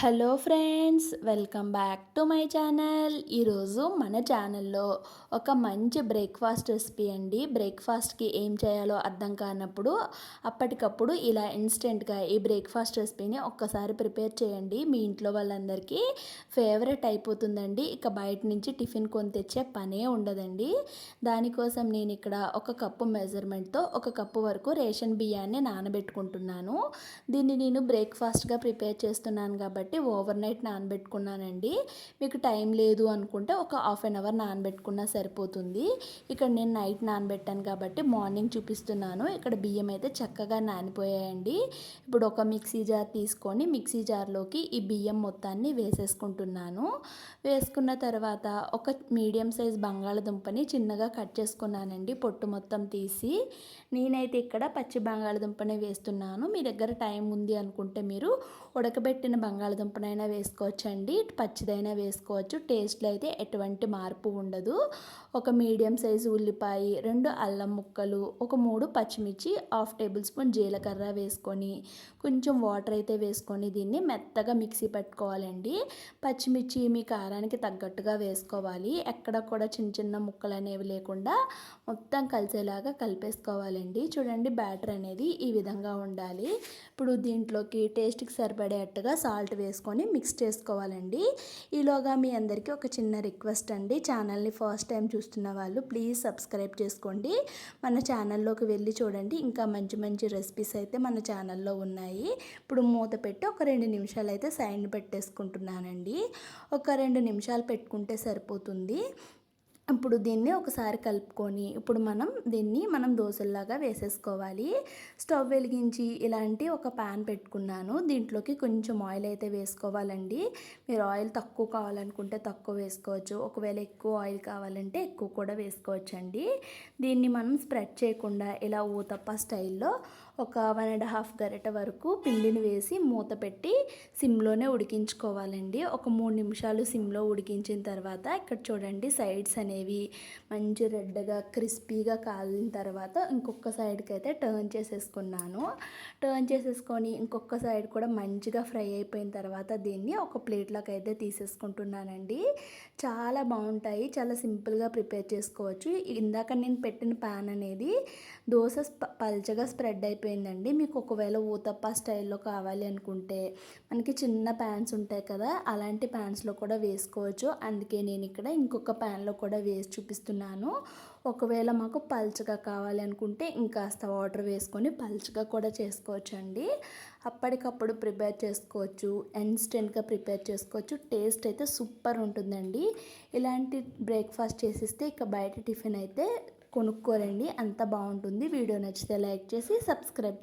Hello friends welcome back to my channel. ఈరోజు మన ఛానల్లో ఒక మంచి బ్రేక్ఫాస్ట్ రెసిపీ అండి. బ్రేక్ఫాస్ట్కి ఏం చేయాలో అర్థం కానప్పుడు అప్పటికప్పుడు ఇలా ఇన్స్టెంట్గా ఈ బ్రేక్ఫాస్ట్ రెసిపీని ఒక్కసారి ప్రిపేర్ చేయండి. మీ ఇంట్లో వాళ్ళందరికీ ఫేవరెట్ అయిపోతుందండి. ఇక బయట నుంచి టిఫిన్ కొని తెచ్చే పనే ఉండదండి. దానికోసం నేను ఇక్కడ ఒక కప్పు మెజర్మెంట్తో ఒక కప్పు వరకు రేషన్ బియ్యాన్ని నానబెట్టుకుంటున్నాను. దీన్ని నేను బ్రేక్ఫాస్ట్గా ప్రిపేర్ చేస్తున్నాను కాబట్టి కాబట్టి ఓవర్ నైట్ నానబెట్టుకున్నానండి. మీకు టైం లేదు అనుకుంటే ఒక హాఫ్ అన్ అవర్ నానబెట్టుకున్నా సరిపోతుంది. ఇక్కడ నేను నైట్ నానబెట్టాను కాబట్టి మార్నింగ్ చూపిస్తున్నాను. ఇక్కడ బియ్యం అయితే చక్కగా నానిపోయాయండి. ఇప్పుడు ఒక మిక్సీ జార్ తీసుకొని మిక్సీ జార్లోకి ఈ బియ్యం మొత్తాన్ని వేసేసుకుంటున్నాను. వేసుకున్న తర్వాత ఒక మీడియం సైజ్ బంగాళదుంపని చిన్నగా కట్ చేసుకున్నానండి పొట్టు మొత్తం తీసి. నేనైతే ఇక్కడ పచ్చి బంగాళదుంపని వేస్తున్నాను. మీ దగ్గర టైం ఉంది అనుకుంటే మీరు ఉడకబెట్టిన బంగాళ బంగాళదుంపనైనా వేసుకోవచ్చండి. పచ్చిదైనా వేసుకోవచ్చు. టేస్ట్లో అయితే ఎటువంటి మార్పు ఉండదు. ఒక మీడియం సైజు ఉల్లిపాయ రెండు అల్లం ముక్కలు ఒక మూడు పచ్చిమిర్చి హాఫ్ టేబుల్ స్పూన్ జీలకర్ర వేసుకొని కొంచెం వాటర్ అయితే వేసుకొని దీన్ని మెత్తగా మిక్సీ పెట్టుకోవాలండి. పచ్చిమిర్చి మీ కారానికి తగ్గట్టుగా వేసుకోవాలి. ఎక్కడ కూడా చిన్న చిన్న ముక్కలు అనేవి లేకుండా మొత్తం కలిసేలాగా కలిపేసుకోవాలండి. చూడండి బ్యాటర్ అనేది ఈ విధంగా ఉండాలి. ఇప్పుడు దీంట్లోకి టేస్ట్కి సరిపడేట్టుగా సాల్ట్ వేసుకొని మిక్స్ చేసుకోవాలండి. ఈలోగా మీ అందరికీ ఒక చిన్న రిక్వెస్ట్ అండి. ఛానల్ని ఫస్ట్ టైం చూస్తున్న వాళ్ళు ప్లీజ్ సబ్స్క్రైబ్ చేసుకోండి. మన ఛానల్లోకి వెళ్ళి చూడండి. ఇంకా మంచి మంచి రెసిపీస్ అయితే మన ఛానల్లో ఉన్నాయి. ఇప్పుడు మూత పెట్టి ఒక రెండు నిమిషాలు అయితే సైడ్ పెట్టేసుకుంటున్నానండి. ఒక రెండు నిమిషాలు పెట్టుకుంటే సరిపోతుంది. ఇప్పుడు దీన్ని ఒకసారి కలుపుకొని ఇప్పుడు మనం దీన్ని మనం దోశల్లాగా వేసేసుకోవాలి. స్టవ్ వెలిగించి ఇలాంటి ఒక ప్యాన్ పెట్టుకున్నాను. దీంట్లోకి కొంచెం ఆయిల్ అయితే వేసుకోవాలండి. మీరు ఆయిల్ తక్కువ కావాలనుకుంటే తక్కువ వేసుకోవచ్చు. ఒకవేళ ఎక్కువ ఆయిల్ కావాలంటే ఎక్కువ కూడా వేసుకోవచ్చండి. దీన్ని మనం స్ప్రెడ్ చేయకుండా ఇలా ఊతప్ప స్టైల్లో ఒక వన్ అండ్ హాఫ్ గరిట వరకు పిండిని వేసి మూత పెట్టి సిమ్లోనే ఉడికించుకోవాలండి. ఒక మూడు నిమిషాలు సిమ్లో ఉడికించిన తర్వాత ఇక్కడ చూడండి సైడ్స్ అనేవి మంచి రెడ్గా క్రిస్పీగా కాలిన తర్వాత ఇంకొక సైడ్కి అయితే టర్న్ చేసేసుకున్నాను. టర్న్ చేసేసుకొని ఇంకొక సైడ్ కూడా మంచిగా ఫ్రై అయిపోయిన తర్వాత దీన్ని ఒక ప్లేట్లోకి అయితే తీసేసుకుంటున్నానండి. చాలా బాగుంటాయి చాలా సింపుల్గా ప్రిపేర్ చేసుకోవచ్చు. ఇందాక నేను పెట్టిన ప్యాన్ అనేది దోశ పల్చగా స్ప్రెడ్ అయిపోయింది అయిపోయిందండి. మీకు ఒకవేళ ఊతప్ప స్టైల్లో కావాలి అనుకుంటే మనకి చిన్న ప్యాన్స్ ఉంటాయి కదా అలాంటి ప్యాన్స్లో కూడా వేసుకోవచ్చు. అందుకే నేను ఇక్కడ ఇంకొక ప్యాన్లో కూడా వేసి చూపిస్తున్నాను. ఒకవేళ మాకు పల్చగా కావాలి అనుకుంటే ఇంకాస్త వాటర్ వేసుకొని పల్చగా కూడా చేసుకోవచ్చు అండి అప్పటికప్పుడు ప్రిపేర్ చేసుకోవచ్చు ఇన్స్టెంట్గా ప్రిపేర్ చేసుకోవచ్చు. టేస్ట్ అయితే సూపర్ ఉంటుందండి. ఇలాంటి బ్రేక్ఫాస్ట్ చేసిస్తే ఇక బయట టిఫిన్ అయితే కొనుక్కోరండి. అంత బాగుంటుంది. వీడియో నచ్చితే లైక్ చేసి సబ్స్క్రైబ్